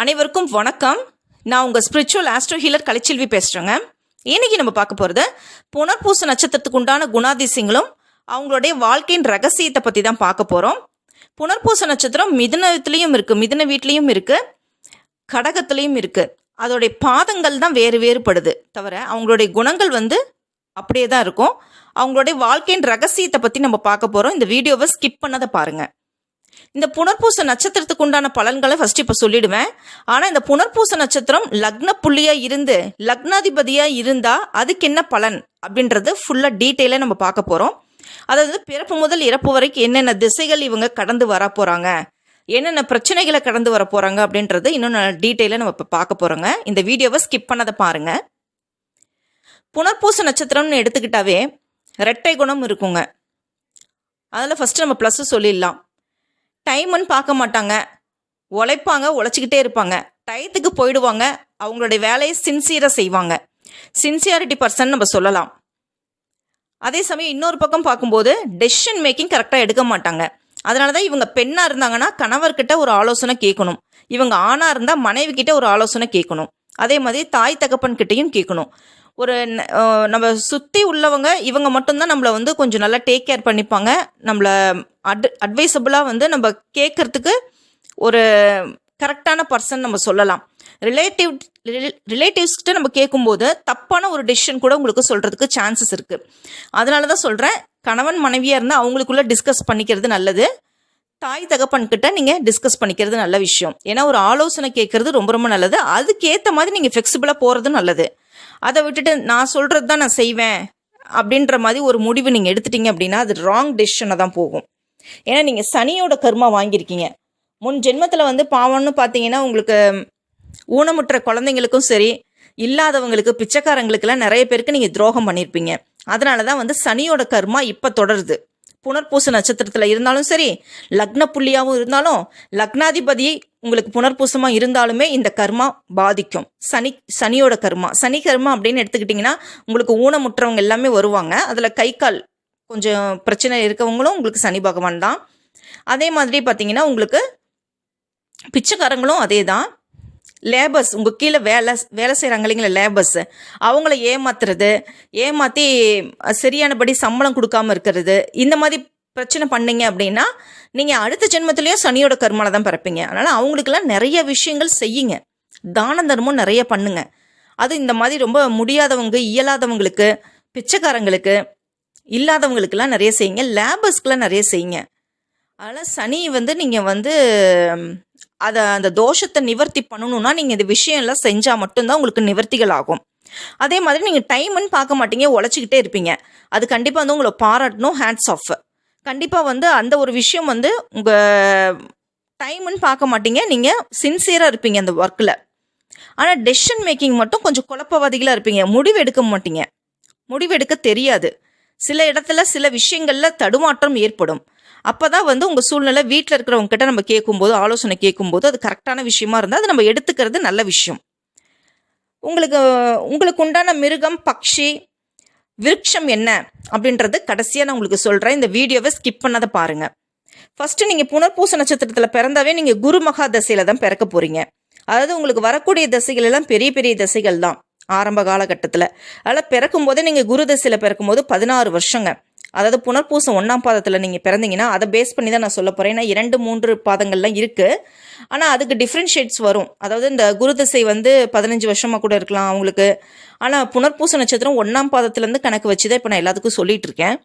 அனைவருக்கும் வணக்கம். நான் உங்கள் ஸ்பிரிச்சுவல் ஆஸ்ட்ரோ ஹீலர் கலைச்செல்வி பேசுகிறேங்க இன்னைக்கு நம்ம பார்க்க போகிறது புனர்பூச நட்சத்திரத்துக்கு உண்டான குணாதிசயங்களும் அவங்களுடைய வாழ்க்கையின் ரகசியத்தை பற்றி தான் பார்க்க போகிறோம் புனர்பூச நட்சத்திரம் மிதுனத்துலேயும் இருக்குது மிதுன வீட்லேயும் இருக்குது கடகத்துலேயும் இருக்குது அதோடைய பாதங்கள் தான் வேறு வேறுபடுது. தவிர அவங்களுடைய குணங்கள் வந்து அப்படியே தான் இருக்கும். அவங்களுடைய வாழ்க்கையின் ரகசியத்தை பற்றி நம்ம பார்க்க போகிறோம் இந்த வீடியோவை ஸ்கிப் பண்ணதை பாருங்கள் இந்த புனர்பூச நட்சத்திரத்துக்கு உண்டான பலன்களை ஃபர்ஸ்ட் இப்போ சொல்லிடுவேன். ஆனால் இந்த புனர்பூச நட்சத்திரம் லக்ன புள்ளியாக இருந்து லக்னாதிபதியாக இருந்தால் அதுக்கு என்ன பலன் அப்படின்றது ஃபுல்லாக டீட்டெயிலாக நம்ம பார்க்க போகிறோம் அதாவது பிறப்பு முதல் இறப்பு வரைக்கும் என்னென்ன திசைகள் இவங்க கடந்து வர போகிறாங்க என்னென்ன பிரச்சனைகளை கடந்து வர போகிறாங்க அப்படின்றது இன்னும் டீட்டெயிலாக நம்ம இப்போ பார்க்க போகிறோங்க இந்த வீடியோவை ஸ்கிப் பண்ணதை பாருங்கள் புனர்பூச நட்சத்திரம்னு எடுத்துக்கிட்டாவே ரெட்டை குணம் இருக்குங்க. அதில் ஃபஸ்ட்டு நம்ம ப்ளஸ்ஸு சொல்லிடலாம். டைமுன்னு பார்க்க மாட்டாங்க. உழைப்பாங்க உழைச்சிக்கிட்டே இருப்பாங்க. டயத்துக்கு போயிடுவாங்க. அவங்களுடைய வேலையை சின்சியராக செய்வாங்க. சின்சியாரிட்டி பர்சன் நம்ம சொல்லலாம். அதே சமயம் இன்னொரு பக்கம் பார்க்கும்போது டெசிஷன் மேக்கிங் கரெக்டாக எடுக்க மாட்டாங்க. அதனால தான் இவங்க பெண்ணாக இருந்தாங்கன்னா கணவர்கிட்ட ஒரு ஆலோசனை கேட்கணும். இவங்க ஆணாக இருந்தால் மனைவி கிட்ட ஒரு ஆலோசனை கேட்கணும். அதே மாதிரி தாய் தகப்பன் கிட்டேயும் கேட்கணும். ஒரு நம்ம சுற்றி உள்ளவங்க இவங்க மட்டும்தான் நம்மளை வந்து கொஞ்சம் நல்லா டேக் கேர் பண்ணிப்பாங்க. நம்மளை அட் அட்வைசபிளாக வந்து நம்ம கேட்கறதுக்கு ஒரு கரெக்டான பர்சன் நம்ம சொல்லலாம். ரிலேட்டிவ் ரிலேட்டிவ்ஸ்கிட்ட நம்ம கேட்கும்போது தப்பான ஒரு டிசிஷன் கூட உங்களுக்கு சொல்கிறதுக்கு சான்சஸ் இருக்குது அதனால தான் சொல்கிறேன் கணவன் மனைவியாக இருந்தால் அவங்களுக்குள்ளே டிஸ்கஸ் பண்ணிக்கிறது நல்லது. தாய் தகப்பன்கிட்ட நீங்கள் டிஸ்கஸ் பண்ணிக்கிறது நல்ல விஷயம். ஏன்னா ஒரு ஆலோசனை கேட்குறது ரொம்ப ரொம்ப நல்லது. அதுக்கேற்ற மாதிரி நீங்கள் ஃப்ளெக்சிபிளாக போகிறது நல்லது. அதை விட்டுட்டு நான் சொல்கிறது தான் நான் செய்வேன் அப்படின்ற மாதிரி ஒரு முடிவு நீங்கள் எடுத்துட்டீங்க அப்படின்னா அது ராங் டெசிஷனை தான் போகும். ஏன்னா நீங்கள் சனியோட கர்மா வாங்கியிருக்கீங்க. முன் ஜென்மத்தில் வந்து பாவம்னு பார்த்தீங்கன்னா உங்களுக்கு ஊனமுற்ற குழந்தைங்களுக்கும் சரி இல்லாதவங்களுக்கு பிச்சைக்காரங்களுக்கெல்லாம் நிறைய பேருக்கு நீங்கள் துரோகம் பண்ணியிருப்பீங்க. அதனால தான் வந்து சனியோட கர்மா இப்போ தொடருது. புனர்பூச நட்சத்திரத்தில் இருந்தாலும் சரி லக்ன புள்ளியாகவும் இருந்தாலும் லக்னாதிபதி உங்களுக்கு புனர்பூசமாக இருந்தாலுமே இந்த கர்மா பாதிக்கும். சனி சனியோட கர்மா. சனி கர்மா அப்படின்னு எடுத்துக்கிட்டிங்கன்னா உங்களுக்கு ஊனமுற்றவங்க எல்லாமே வருவாங்க. அதில் கை கால் கொஞ்சம் பிரச்சனை இருக்கவங்களும் உங்களுக்கு சனி பகவான் தான். அதே மாதிரி பார்த்தீங்கன்னா உங்களுக்கு பிச்சைக்காரங்களும் அதே தான் லேபர்ஸ் உங்கள் கீழே வேலை வேலை செய்கிறாங்க இல்லைங்களா லேபர்ஸ் அவங்கள ஏமாத்துறது ஏமாற்றி சரியானபடி சம்பளம் கொடுக்காம இருக்கிறது இந்த மாதிரி பிரச்சனை பண்ணீங்க அப்படின்னா நீங்கள் அடுத்த ஜென்மத்திலையும் சனியோட கர்மால தான் பிறப்பீங்க. அதனால் அவங்களுக்கெல்லாம் நிறைய விஷயங்கள் செய்யுங்க. தான தர்மம் நிறைய பண்ணுங்க. அது இந்த மாதிரி ரொம்ப முடியாதவங்க இயலாதவங்களுக்கு பிச்சைக்காரங்களுக்கு இல்லாதவங்களுக்கெல்லாம் நிறைய செய்யுங்க. லேபர்ஸ்க்கெலாம் நிறைய செய்யுங்க. அதனால் சனி வந்து நீங்கள் வந்து அதை அந்த தோஷத்தை நிவர்த்தி பண்ணணும்னா நீங்கள் இந்த விஷயம் எல்லாம் செஞ்சால் மட்டும்தான் உங்களுக்கு நிவர்த்திகள் ஆகும் அதே மாதிரி நீங்கள் டைம்னு பார்க்க மாட்டீங்க உழைச்சிக்கிட்டே இருப்பீங்க. அது கண்டிப்பாக வந்து உங்களை பாராட்டணும் ஹேண்ட்ஸ் ஆஃப் கண்டிப்பாக வந்து அந்த ஒரு விஷயம் வந்து உங்கள் டைமுன்னு பார்க்க மாட்டீங்க நீங்கள் சின்சியராக இருப்பீங்க அந்த ஒர்க்கில் ஆனால் டெசிஷன் மேக்கிங் மட்டும் கொஞ்சம் குழப்பவாதிகளாக இருப்பீங்க முடிவு எடுக்க மாட்டீங்க. முடிவு எடுக்க தெரியாது. சில இடத்துல சில விஷயங்களில் தடுமாற்றம் ஏற்படும். அப்போ தான் வந்து உங்கள் சூழ்நிலை வீட்டில் இருக்கிறவங்க கிட்ட நம்ம கேட்கும்போது ஆலோசனை கேட்கும்போது அது கரெக்டான விஷயமா இருந்தால் அது நம்ம எடுத்துக்கிறது நல்ல விஷயம். உங்களுக்கு உங்களுக்கு உண்டான மிருகம் பக்ஷி விருட்சம் என்ன அப்படின்றது கடைசியாக நான் உங்களுக்கு சொல்கிறேன் இந்த வீடியோவை ஸ்கிப் பண்ணாத பாருங்கள் ஃபஸ்ட்டு நீங்கள் புனர்பூச நட்சத்திரத்தில் பிறந்தாவே நீங்கள் குரு மகா தசையில் தான் பிறக்க போகிறீங்க அதாவது உங்களுக்கு வரக்கூடிய தசைகள் எல்லாம் பெரிய பெரிய தசைகள் தான் ஆரம்ப காலகட்டத்தில். அதில் பிறக்கும் போதே நீங்கள் குரு தசையில் பிறக்கும் போது பதினாறு வருஷங்க. அதாவது புனர்பூசம் ஒன்றாம் பாதத்தில் நீங்கள் பிறந்தீங்கன்னா அதை பேஸ் பண்ணி தான் நான் சொல்ல போகிறேன் ஏன்னா இரண்டு மூன்று பாதங்கள்லாம் இருக்குது ஆனால் அதுக்கு டிஃப்ரென்ஷியேட்ஸ் வரும். அதாவது இந்த குரு திசை வந்து பதினஞ்சு வருஷமாக கூட இருக்கலாம் அவங்களுக்கு. ஆனால் புனர்பூச நட்சத்திரம் ஒன்றாம் பாதத்துலேருந்து கணக்கு வச்சு தான் இப்போ நான் எல்லாத்துக்கும் சொல்லிட்டு இருக்கேன்.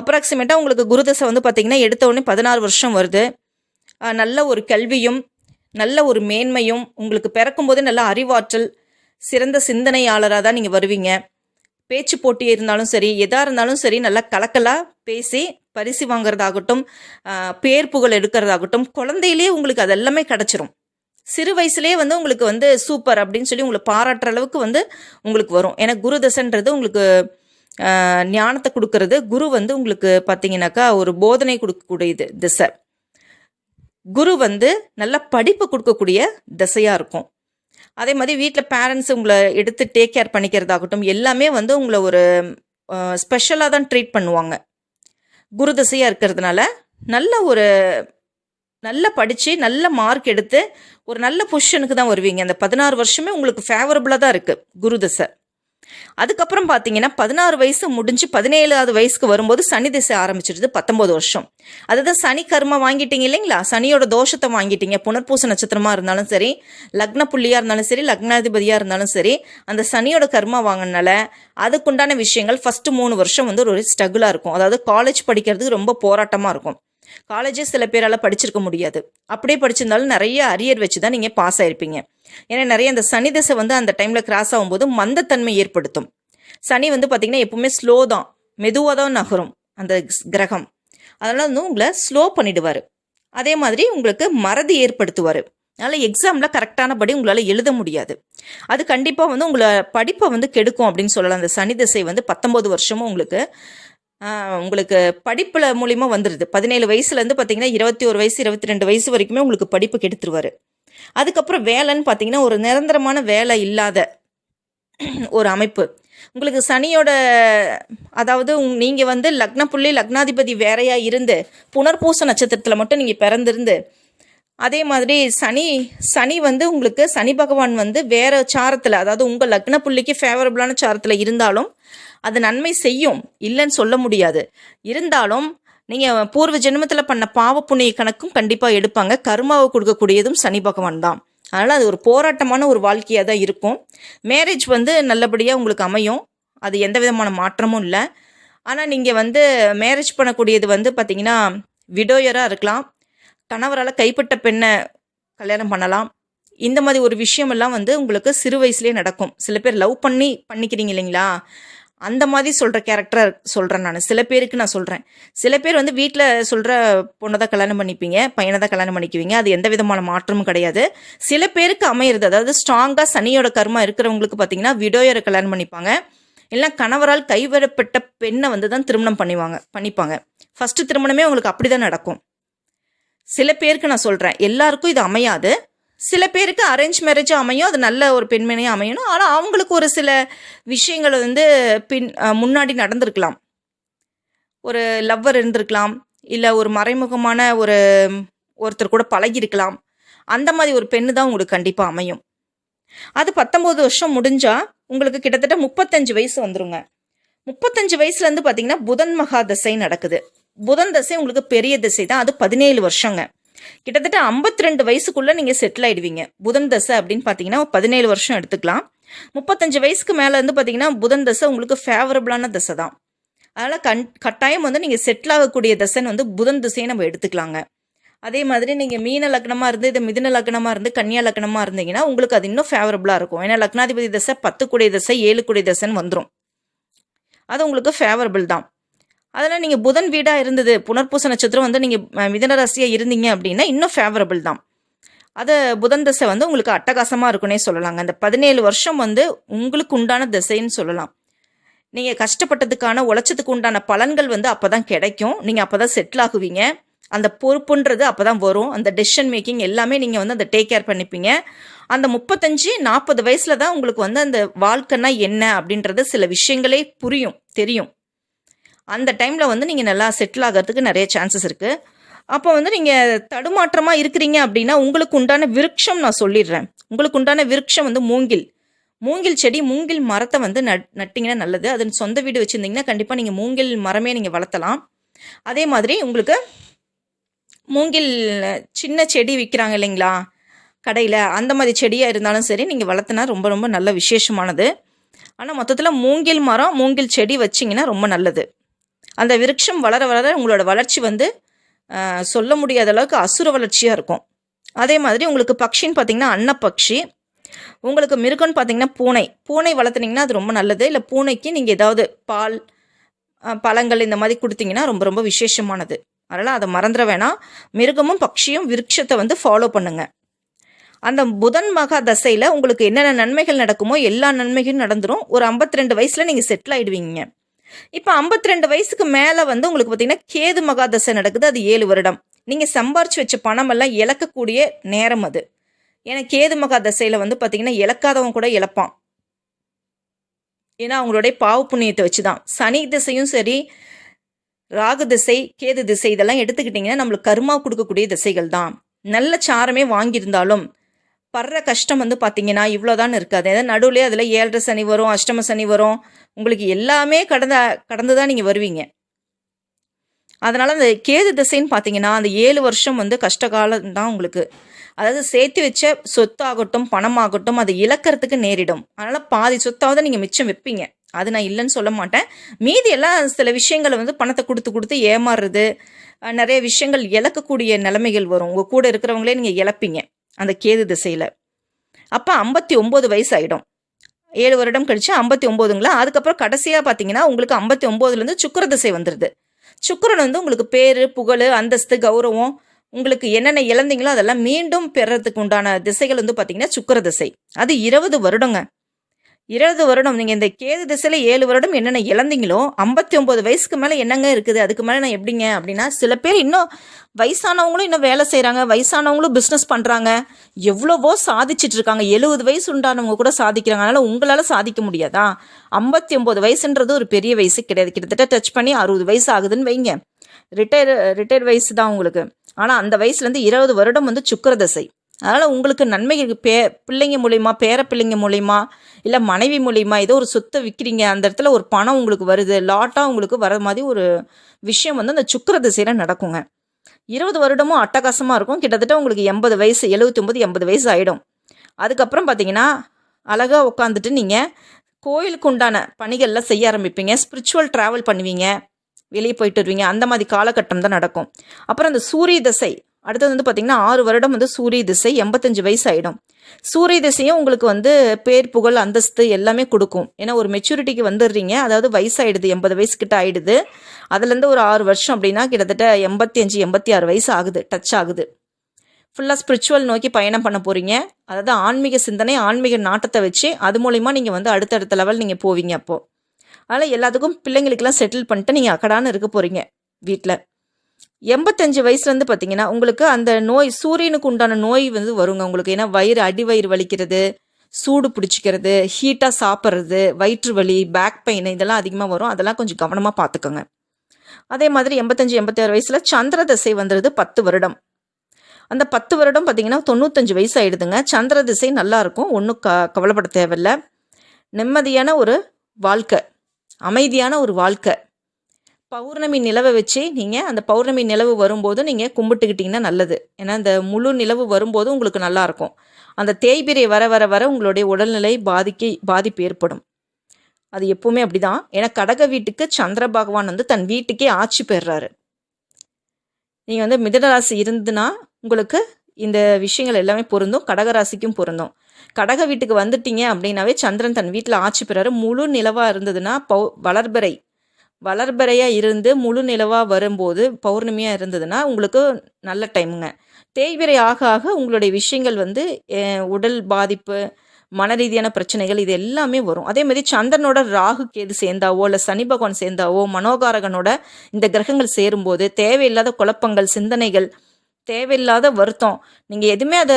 அப்ராக்சிமேட்டாக உங்களுக்கு குருதசை வந்து பார்த்தீங்கன்னா எடுத்த உடனே பதினாறு வருஷம் வருது. நல்ல ஒரு கல்வியும் நல்ல ஒரு மேன்மையும் உங்களுக்கு பிறக்கும்போது நல்ல அறிவாற்றல் சிறந்த சிந்தனையாளராக தான் நீங்கள் வருவீங்க. பேச்சு போட்டி இருந்தாலும் சரி எதாக இருந்தாலும் சரி நல்லா கலக்கலாக பேசி பரிசு வாங்குறதாகட்டும் பேர் புகழ் எடுக்கிறதாகட்டும் குழந்தையிலே உங்களுக்கு அதெல்லாமே கிடச்சிரும். சிறு வயசுலேயே வந்து உங்களுக்கு வந்து சூப்பர் அப்படின்னு சொல்லி உங்களை பாராட்டுற அளவுக்கு வந்து உங்களுக்கு வரும். ஏன்னா குரு தசைன்றது உங்களுக்கு ஞானத்தை கொடுக்கறது. குரு வந்து உங்களுக்கு பார்த்தீங்கன்னாக்கா ஒரு போதனை கொடுக்கக்கூடியது திசை. குரு வந்து நல்ல படிப்பு கொடுக்கக்கூடிய திசையாக இருக்கும். அதே மாதிரி வீட்டில் பேரண்ட்ஸ் உங்களை எடுத்து டேக் கேர் பண்ணிக்கிறதாகட்டும் எல்லாமே வந்து உங்களை ஒரு ஸ்பெஷலாக தான் ட்ரீட் பண்ணுவாங்க. குரு திசையாக இருக்கிறதுனால நல்ல ஒரு நல்லா படித்து நல்ல மார்க் எடுத்து ஒரு நல்ல பொசிஷனுக்கு தான் வருவீங்க. அந்த பதினாறு வருஷமே உங்களுக்கு ஃபேவரபுளாக தான் இருக்குது குருதசை அதுக்கப்புறம் பார்த்தீங்கன்னா பதினாறு வயசு முடிஞ்சு பதினேழாவது வயசுக்கு வரும்போது சனி திசை ஆரம்பிச்சிருது பத்தொன்பது வருஷம். அதுதான் சனி கர்மா வாங்கிட்டீங்க இல்லைங்களா? சனியோட தோஷத்தை வாங்கிட்டீங்க. புனர்பூச நட்சத்திரமா இருந்தாலும் சரி லக்ன புள்ளியா இருந்தாலும் சரி லக்னாதிபதியா இருந்தாலும் சரி அந்த சனியோட கர்மா வாங்கினால அதுக்குண்டான விஷயங்கள் ஃபர்ஸ்ட் மூணு வருஷம் வந்து ஒரு ஸ்ட்ரகுலாக இருக்கும். அதாவது காலேஜ் படிக்கிறதுக்கு ரொம்ப போராட்டமா இருக்கும். காலேஜே சில பேரால் படிச்சிருக்க முடியாது. அப்படியே படிச்சிருந்தாலும் நிறைய அரியர் வச்சு தான் நீங்கள் பாஸ் ஆயிருப்பீங்க. ஏன்னா நிறைய அந்த சனி தசை வந்து அந்த டைமில் கிராஸ் ஆகும்போது மந்தத்தன்மை ஏற்படுத்தும். சனி வந்து பார்த்திங்கன்னா எப்பவுமே ஸ்லோ தான். மெதுவாக தான் நகரும் அந்த கிரகம். அதனால் வந்து உங்களை ஸ்லோ பண்ணிடுவார். அதே மாதிரி உங்களுக்கு மறதி ஏற்படுத்துவார். அதனால் எக்ஸாமில் கரெக்டானபடி உங்களால் எழுத முடியாது. அது கண்டிப்பாக வந்து உங்களை படிப்பை வந்து கெடுக்கும் அப்படின்னு சொல்லலாம். அந்த சனி திசை வந்து பத்தொம்போது வருஷமும் உங்களுக்கு உங்களுக்கு படிப்பில் மூலிமா வந்துடுது பதினேழு வயசுலேருந்து பார்த்தீங்கன்னா இருபத்தி ஒரு வயசு இருபத்தி ரெண்டு வயசு வரைக்குமே உங்களுக்கு படிப்பு கெடுத்துருவார். அதுக்கப்புறம் வேலைன்னு பார்த்தீங்கன்னா ஒரு நிரந்தரமான வேலை இல்லாத ஒரு அமைப்பு. உங்களுக்கு சனியோட அதாவது நீங்கள் வந்து லக்ன புள்ளி லக்னாதிபதி வேறையாக இருந்து புனர்பூச நட்சத்திரத்தில் மட்டும் நீங்கள் பிறந்திருந்து அதே மாதிரி சனி சனி வந்து உங்களுக்கு சனி பகவான் வந்து வேற சாரத்தில் அதாவது உங்கள் லக்ன புள்ளிக்கு ஃபேவரபுளான சாரத்தில் இருந்தாலும் அது நன்மை செய்யும். இல்லைன்னு சொல்ல முடியாது. இருந்தாலும் நீங்கள் பூர்வ ஜென்மத்தில் பண்ண பாவ புண்ணிய கணக்கும் கண்டிப்பாக எடுப்பாங்க. கருமாவை கொடுக்கக்கூடியதும் சனி பகவான் தான். அதனால் அது ஒரு போராட்டமான ஒரு வாழ்க்கையாக தான் இருக்கும். மேரேஜ் வந்து நல்லபடியாக உங்களுக்கு அமையும். அது எந்த விதமான மாற்றமும் இல்லை. ஆனால் நீங்கள் வந்து மேரேஜ் பண்ணக்கூடியது வந்து பார்த்தீங்கன்னா விடோயராக இருக்கலாம். கணவரால் கைப்பட்ட பெண்ணை கல்யாணம் பண்ணலாம். இந்த மாதிரி ஒரு விஷயமெல்லாம் வந்து உங்களுக்கு சிறு வயசுலேயே நடக்கும். சில பேர் லவ் பண்ணி பண்ணிக்கிறீங்க இல்லைங்களா? அந்த மாதிரி சொல்கிற கேரக்டர் சொல்கிறேன் நான். சில பேருக்கு நான் சொல்கிறேன் சில பேர் வந்து வீட்டில் சொல்கிற பொண்ணை தான் கல்யாணம் பண்ணிப்பீங்க பையனை தான் கல்யாணம் பண்ணிக்குவீங்க. அது எந்த விதமான மாற்றமும் கிடையாது. சில பேருக்கு அமையிறது அதாவது ஸ்ட்ராங்காக சனியோட கர்மா இருக்கிறவங்களுக்கு பார்த்தீங்கன்னா விடோயரை கல்யாணம் பண்ணிப்பாங்க. இல்லை கணவரால் கைவிடப்பட்ட பெண்ணை வந்து தான் திருமணம் பண்ணுவாங்க பண்ணிப்பாங்க. ஃபஸ்ட்டு திருமணமே உங்களுக்கு அப்படி தான் நடக்கும். சில பேருக்கு நான் சொல்கிறேன் எல்லாருக்கும் இது அமையாது. சில பேருக்கு அரேஞ்ச் மேரேஜும் அமையும் அது நல்ல ஒரு பெண்மணியும் அமையணும். ஆனால் அவங்களுக்கு ஒரு சில விஷயங்கள் வந்து பின் முன்னாடி நடந்திருக்கலாம். ஒரு லவ்வர் இருந்திருக்கலாம் இல்லை ஒரு மறைமுகமான ஒரு ஒருத்தர் கூட பழகியிருக்கலாம். அந்த மாதிரி ஒரு பெண்ணு தான் உங்களுக்கு கண்டிப்பாக அமையும். அது பத்தொம்போது வருஷம் முடிஞ்சால் உங்களுக்கு கிட்டத்தட்ட முப்பத்தஞ்சு வயசு வந்துருங்க. முப்பத்தஞ்சு வயசுலேருந்து பார்த்தீங்கன்னா புதன் மகா தசை நடக்குது. புதன் தசை உங்களுக்கு பெரிய திசை தான் அது பதினேழு வருஷங்க. கிட்டத்தட்ட 52 ரெண்டு வயசுக்குள்ளே நீங்கள் செட்டில் ஆகிடுவீங்க புதன் தசை அப்படின்னு பார்த்தீங்கன்னா பதினேழு வருஷம் எடுத்துக்கலாம். முப்பத்தஞ்சு வயசுக்கு மேலே வந்து பார்த்தீங்கன்னா புதன் தசை உங்களுக்கு ஃபேவரபிளான தசை தான். அதனால் கண் கட்டாயம் வந்து நீங்கள் செட்டில் ஆகக்கூடிய தசைன்னு வந்து புதன் திசையை நம்ம எடுத்துக்கலாங்க. அதே மாதிரி நீங்கள் மீன லக்னமாக இருந்து இது மிதுன லக்னமாக இருந்து கன்னியா லக்னமாக இருந்தீங்கன்னா உங்களுக்கு அது இன்னும் ஃபேவரபுளாக இருக்கும். ஏன்னா லக்னாதிபதி தசை பத்து கூடிய தசை ஏழு கூடிய தசைன்னு வந்துடும் அது உங்களுக்கு ஃபேவரபிள் தான். அதெல்லாம் நீங்கள் புதன் வீடாக இருந்தது புனர்பூச நட்சத்திரம் வந்து நீங்கள் மிதனராசியாக இருந்தீங்க அப்படின்னா இன்னும் ஃபேவரபிள் தான். அதை புதன் தசை வந்து உங்களுக்கு அட்டகாசமாக இருக்குன்னே சொல்லலாங்க. அந்த பதினேழு வருஷம் வந்து உங்களுக்கு உண்டான திசைன்னு சொல்லலாம். நீங்கள் கஷ்டப்பட்டதுக்கான உழைச்சதுக்கு உண்டான பலன்கள் வந்து அப்போ தான் கிடைக்கும். நீங்கள் அப்போ தான் செட்டில் ஆகுவீங்க. அந்த பொறுப்புன்றது அப்போ தான் வரும். அந்த டெசிஷன் மேக்கிங் எல்லாமே நீங்கள் வந்து அந்த டேக் கேர் பண்ணிப்பீங்க. அந்த முப்பத்தஞ்சு நாற்பது வயசில் தான் உங்களுக்கு வந்து அந்த வாழ்க்கைன்னா என்ன அப்படின்றது சில விஷயங்களே புரியும் தெரியும். அந்த டைமில் வந்து நீங்கள் நல்லா செட்டில் ஆகிறதுக்கு நிறைய சான்சஸ் இருக்குது அப்போ வந்து நீங்கள் தடுமாற்றமாக இருக்கிறீங்க அப்படின்னா உங்களுக்கு உண்டான விருட்சம் நான் சொல்லிடுறேன். உங்களுக்கு உண்டான விருட்சம் வந்து மூங்கில். மூங்கில் செடி மூங்கில் மரத்தை வந்து நட் நட்டிங்கன்னா நல்லது. அது சொந்த வீடு வச்சுருந்தீங்கன்னா கண்டிப்பாக நீங்கள் மூங்கில் மரமே நீங்கள் வளர்த்தலாம். அதே மாதிரி உங்களுக்கு மூங்கில் சின்ன செடி விற்கிறாங்க இல்லைங்களா? கடையில் அந்த மாதிரி செடியாக இருந்தாலும் சரி நீங்கள் வளர்த்துனா ரொம்ப ரொம்ப நல்ல விசேஷமானது. ஆனால் மொத்தத்தில் மூங்கில் மரம் மூங்கில் செடி வச்சிங்கன்னா ரொம்ப நல்லது. அந்த விருட்சம் வளர வளர உங்களோட வளர்ச்சி வந்து சொல்ல முடியாத அளவுக்கு அசுர வளர்ச்சியாக இருக்கும். அதே மாதிரி உங்களுக்கு பக்ஷின்னு பார்த்தீங்கன்னா அன்னப்பக்ஷி. உங்களுக்கு மிருகம்னு பார்த்தீங்கன்னா பூனை. பூனை வளர்த்துனீங்கன்னா அது ரொம்ப நல்லது. இல்லை பூனைக்கு நீங்கள் ஏதாவது பால் பழங்கள் இந்த மாதிரி கொடுத்தீங்கன்னா ரொம்ப ரொம்ப விசேஷமானது. அதனால் அதை மறந்துட வேணாம். மிருகமும் பக்ஷியும் விருட்சத்தை வந்து ஃபாலோ பண்ணுங்க. அந்த புதன் மகா தசையில் உங்களுக்கு என்னென்ன நன்மைகள் நடக்குமோ எல்லா நன்மைகளும் நடந்துடும் ஒரு 52 ரெண்டு வயசில் நீங்கள் செட்டில் ஆகிடுவீங்க இப்போ 52 ரெண்டு வயசுக்கு மேலே வந்து உங்களுக்கு பார்த்தீங்கன்னா கேது மகா தசை நடக்குது அது ஏழு வருடம். நீங்கள் சம்பாரிச்சு வச்ச பணமெல்லாம் இழக்கக்கூடிய நேரம் அது. ஏன்னா கேது மகா தசையில் வந்து பார்த்தீங்கன்னா இழக்காதவங்க கூட இழப்பான். ஏன்னா அவங்களுடைய பாவ புண்ணியத்தை வச்சு தான் சனி திசையும் சரி ராகு திசை கேது திசை இதெல்லாம் எடுத்துக்கிட்டிங்கன்னா நம்மளுக்கு கருமா கொடுக்கக்கூடிய திசைகள் தான் நல்ல சாரமே வாங்கியிருந்தாலும் படுற கஷ்டம் வந்து பார்த்தீங்கன்னா இவ்வளோதான் இருக்காது ஏதாவது நடுவுலேயே அதில் ஏழரை சனி வரும் அஷ்டம சனி வரும். உங்களுக்கு எல்லாமே கடந்த கடந்து தான் நீங்கள் வருவீங்க. அதனால் அந்த கேது திசைன்னு பார்த்தீங்கன்னா அந்த ஏழு வருஷம் வந்து கஷ்டகாலம் தான் உங்களுக்கு. அதாவது சேர்த்து வச்ச சொத்தாகட்டும் பணமாகட்டும் அதை இழக்கிறதுக்கு நேரிடும். அதனால் பாதி சொத்தாவது நீங்கள் மிச்சம் வைப்பீங்க. அது நான் இல்லைன்னு சொல்ல மாட்டேன். மீதி எல்லாம் சில விஷயங்களை வந்து பணத்தை கொடுத்து கொடுத்து ஏமாறுறது நிறைய விஷயங்கள் இழக்கக்கூடிய நிலைமைகள் வரும். உங்கள் கூட இருக்கிறவங்களே நீங்கள் இழப்பீங்க. அந்த கேது திசையில். அப்போ ஐம்பத்தி ஒம்பது வயசு ஆகிடும் ஏழு வருடம் கழிச்சு ஐம்பத்தி ஒம்போதுங்களா அதுக்கப்புறம் கடைசியாக பார்த்தீங்கன்னா உங்களுக்கு ஐம்பத்தி ஒம்போதுலேருந்து சுக்கிர திசை வந்துடுது சுக்கரன் வந்து உங்களுக்கு பேர் புகழ் அந்தஸ்து கௌரவம் உங்களுக்கு என்னென்ன இழந்தீங்களோ அதெல்லாம் மீண்டும் பெறறதுக்கு உண்டான திசைகள் வந்து பார்த்தீங்கன்னா சுக்கிர திசை. அது இருபது வருடங்க. இருபது வருடம் நீங்கள் இந்த கேது திசையில் ஏழு வருடம் என்னென்ன இழந்தீங்களோ ஐம்பத்தி ஒம்பது வயசுக்கு மேலே என்னங்க இருக்குது? அதுக்கு மேலே நான் எப்படிங்க? அப்படின்னா சில பேர் இன்னும் வயசானவங்களும் இன்னும் வேலை செய்கிறாங்க வயசானவங்களும் பிஸ்னஸ் பண்ணுறாங்க எவ்வளவோ சாதிச்சிட்டு இருக்காங்க. எழுபது வயசு உண்டானவங்க கூட சாதிக்கிறாங்க. அதனால் உங்களால் சாதிக்க முடியாதா? ஐம்பத்தி ஒம்பது வயசுன்றது ஒரு பெரிய வயசு கிடையாது. கிட்டத்தட்ட டச் பண்ணி அறுபது வயசு ஆகுதுன்னு வைங்க. ரிட்டையர் ரிட்டையர் வயசு தான் உங்களுக்கு. ஆனால் அந்த வயசுலேருந்து இருபது வருடம் வந்து சுக்கிர தசை. அதனால் உங்களுக்கு நன்மைகள் பே பிள்ளைங்க மூலிமா பேர பிள்ளைங்க மூலிமா இல்லை மனைவி மூலிமா ஏதோ ஒரு சொத்தை விற்கிறீங்க அந்த இடத்துல ஒரு பணம் உங்களுக்கு வருது லாட்டாக உங்களுக்கு வர மாதிரி ஒரு விஷயம் வந்து அந்த சுக்கிர திசையில் நடக்குங்க. இருபது வருடமும் அட்டகாசமாக இருக்கும். கிட்டத்தட்ட உங்களுக்கு எண்பது வயசு எழுபத்தி ஒம்பது எண்பது வயசு ஆகிடும் அதுக்கப்புறம் பார்த்தீங்கன்னா அழகாக உட்காந்துட்டு நீங்கள் கோயிலுக்கு உண்டான பணிகள்லாம் செய்ய ஆரம்பிப்பீங்க. ஸ்பிரிச்சுவல் ட்ராவல் பண்ணுவீங்க. வெளியே போயிட்டு வருவீங்க. அந்த மாதிரி காலகட்டம் தான் நடக்கும். அப்புறம் அந்த சூரிய தசை அடுத்தது வந்து பார்த்திங்கன்னா ஆறு வருடம் வந்து சூரிய திசை எண்பத்தஞ்சு வயசு ஆகிடும் சூரிய திசையும் உங்களுக்கு வந்து பேர் புகழ் அந்தஸ்து எல்லாமே கொடுக்கும். ஏன்னா ஒரு மெச்சூரிட்டிக்கு வந்துடுறீங்க. அதாவது வயசாயிடுது எண்பது வயசு கிட்ட ஆயிடுது. அதுலேருந்து ஒரு ஆறு வருஷம் அப்படின்னா கிட்டத்தட்ட எண்பத்தி அஞ்சு எண்பத்தி ஆறு வயசு ஆகுது டச் ஆகுது. ஃபுல்லாக ஸ்பிரிச்சுவல் நோக்கி பயணம் பண்ண போகிறீங்க அதாவது ஆன்மீக சிந்தனை ஆன்மீக நாட்டத்தை வச்சு அது மூலிமா நீங்கள் வந்து அடுத்தடுத்த லெவல் நீங்கள் போவீங்க அப்போது அதனால் எல்லாத்துக்கும் பிள்ளைங்களுக்கெல்லாம் செட்டில் பண்ணிட்டு நீங்கள் அக்கடான்னு இருக்க போகிறீங்க வீட்டில் எண்பத்தஞ்சு வயசுலேருந்து பார்த்தீங்கன்னா உங்களுக்கு அந்த நோய் சூரியனுக்கு உண்டான நோய் வந்து வருங்க. உங்களுக்கு ஏன்னா வயிறு அடி வயிறு வலிக்கிறது சூடு பிடிச்சிக்கிறது ஹீட்டாக சாப்பிட்றது வயிற்று வலி பேக் பெயின் இதெல்லாம் அதிகமாக வரும். அதெல்லாம் கொஞ்சம் கவனமாக பார்த்துக்கோங்க அதே மாதிரி எண்பத்தஞ்சு எண்பத்தாறு வயசில் சந்திர திசை வந்துடுது பத்து வருடம். அந்த பத்து வருடம் பார்த்தீங்கன்னா தொண்ணூத்தஞ்சு வயசு ஆயிடுதுங்க. சந்திர திசை நல்லாயிருக்கும் ஒன்றும் க கவலைப்பட தேவையில்லை. நிம்மதியான ஒரு வாழ்க்கை. அமைதியான ஒரு வாழ்க்கை. பௌர்ணமி நிலவை வச்சு நீங்கள் அந்த பௌர்ணமி நிலவு வரும்போது நீங்கள் கும்பிட்டுக்கிட்டிங்கன்னா நல்லது. ஏன்னா அந்த முழு நிலவு வரும்போது உங்களுக்கு நல்லாயிருக்கும் அந்த தேய்பிரை வர வர வர உங்களுடைய உடல்நிலை பாதிக்க பாதிப்பு ஏற்படும். அது எப்பவுமே அப்படிதான். ஏன்னா கடக வீட்டுக்கு சந்திர பகவான் வந்து தன் வீட்டுக்கே ஆட்சி பெறுறாரு நீங்கள் வந்து மிதனராசி இருந்துன்னா உங்களுக்கு இந்த விஷயங்கள் எல்லாமே பொருந்தும். கடகராசிக்கும் பொருந்தும். கடக வீட்டுக்கு வந்துட்டீங்க அப்படின்னாவே சந்திரன் தன் வீட்டில் ஆட்சி பெறாரு. முழு நிலவாக இருந்ததுன்னா பௌ வளர்பறை வளர்பிறையாக இருந்து முழு நிலவாக வரும்போது பௌர்ணமியாக இருந்ததுன்னா உங்களுக்கு நல்ல டைமுங்க. தேய்பிறை ஆக ஆக உங்களுடைய விஷயங்கள் வந்து உடல் பாதிப்பு மன ரீதியான பிரச்சனைகள் இது எல்லாமே வரும். அதே மாதிரி சந்திரனோட ராகு கேது சேர்ந்தாவோ இல்லை சனி பகவான் சேர்ந்தாவோ மனோகாரகனோட இந்த கிரகங்கள் சேரும்போது தேவையில்லாத குழப்பங்கள் சிந்தனைகள் தேவையில்லாத வருத்தம் நீங்கள் எதுவுமே அதை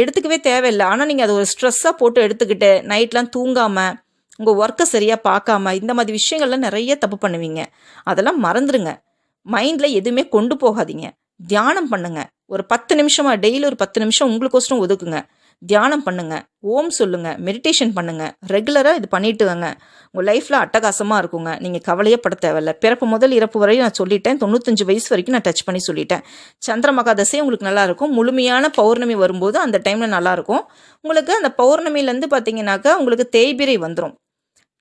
எடுத்துக்கவே தேவையில்லை. ஆனால் நீங்கள் அதை ஒரு ஸ்ட்ரெஸ்ஸாக போட்டு எடுத்துக்கிட்டு நைட்லாம் தூங்காமல் உங்கள் ஒர்க்கை சரியாக பார்க்காம இந்த மாதிரி விஷயங்கள்லாம் நிறைய தப்பு பண்ணுவீங்க. அதெல்லாம் மறந்துடுங்க மைண்டில் எதுவுமே கொண்டு போகாதீங்க. தியானம் பண்ணுங்க. ஒரு பத்து நிமிஷமா டெய்லி ஒரு பத்து நிமிஷம் உங்களுக்கோசரம் ஒதுக்குங்க. தியானம் பண்ணுங்க. ஓம் சொல்லுங்க. மெடிடேஷன் பண்ணுங்க. ரெகுலராக இது பண்ணிட்டு வாங்க. உங்கள் லைஃப்பில் அட்டகாசமாக இருக்குங்க. நீங்கள் கவலையே பட தேவையில்ல. பிறப்பு முதல் இறப்பு வரையும் நான் சொல்லிட்டேன். தொண்ணூத்தஞ்சு வயசு வரைக்கும் நான் டச் பண்ணி சொல்லிட்டேன். சந்திர மகாதசை உங்களுக்கு நல்லாயிருக்கும் முழுமையான பௌர்ணமி வரும்போது அந்த டைமில் நல்லாயிருக்கும் உங்களுக்கு அந்த பௌர்ணமிலேருந்து பார்த்தீங்கன்னாக்கா உங்களுக்கு தேய்பிரை வந்துடும்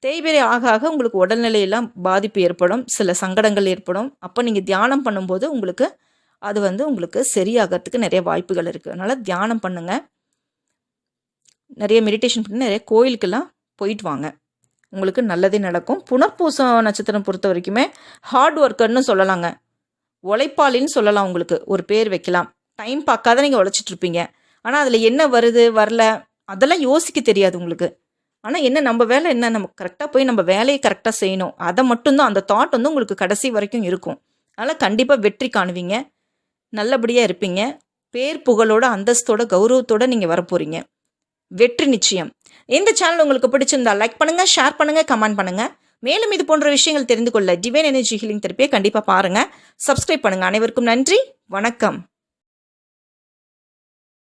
தேய்பிரை ஆக ஆக உங்களுக்கு உடல்நிலையெல்லாம் பாதிப்பு ஏற்படும் சில சங்கடங்கள் ஏற்படும். அப்போ நீங்கள் தியானம் பண்ணும்போது உங்களுக்கு அது வந்து உங்களுக்கு சரியாகிறதுக்கு நிறைய வாய்ப்புகள் இருக்குது அதனால் தியானம் பண்ணுங்கள் நிறைய மெடிடேஷன் பண்ணி நிறைய கோயிலுக்கெல்லாம் போயிட்டு வாங்க. உங்களுக்கு நல்லதே நடக்கும். புனர்பூசம் நட்சத்திரம் பொறுத்த வரைக்குமே ஹார்ட் ஒர்க்கர்னு சொல்லலாங்க. உழைப்பாளின்னு சொல்லலாம் உங்களுக்கு. ஒரு பேர் வைக்கலாம். டைம் பார்க்காத நீங்கள் உழைச்சிட்டு இருப்பீங்க. ஆனால் அதில் என்ன வருது வரல அதெல்லாம் யோசிக்க தெரியாது உங்களுக்கு. ஆனால் என்ன நம்ம வேலை என்ன? நம்ம கரெக்டாக போய் நம்ம வேலையை கரெக்டாக செய்யணும். அதை மட்டும்தான் அந்த தாட் வந்து உங்களுக்கு கடைசி வரைக்கும் இருக்கும். அதனால் கண்டிப்பாக வெற்றி காணுவீங்க. நல்லபடியாக இருப்பீங்க. பேர் புகழோட அந்தஸ்தோட கௌரவத்தோட நீங்கள் வரப்போகிறீங்க வெற்றி நிச்சயம். இந்த சேனல் உங்களுக்கு பிடிச்சிருந்தா லைக் பண்ணுங்கள் ஷேர் பண்ணுங்கள் கமெண்ட் பண்ணுங்கள் மேலும் இது போன்ற விஷயங்கள் தெரிந்து கொள்ள டிவைன் எனர்ஜி ஹீலிங் தெரப்பியை கண்டிப்பாக பாருங்கள் சப்ஸ்கிரைப் பண்ணுங்கள் அனைவருக்கும் நன்றி. வணக்கம்.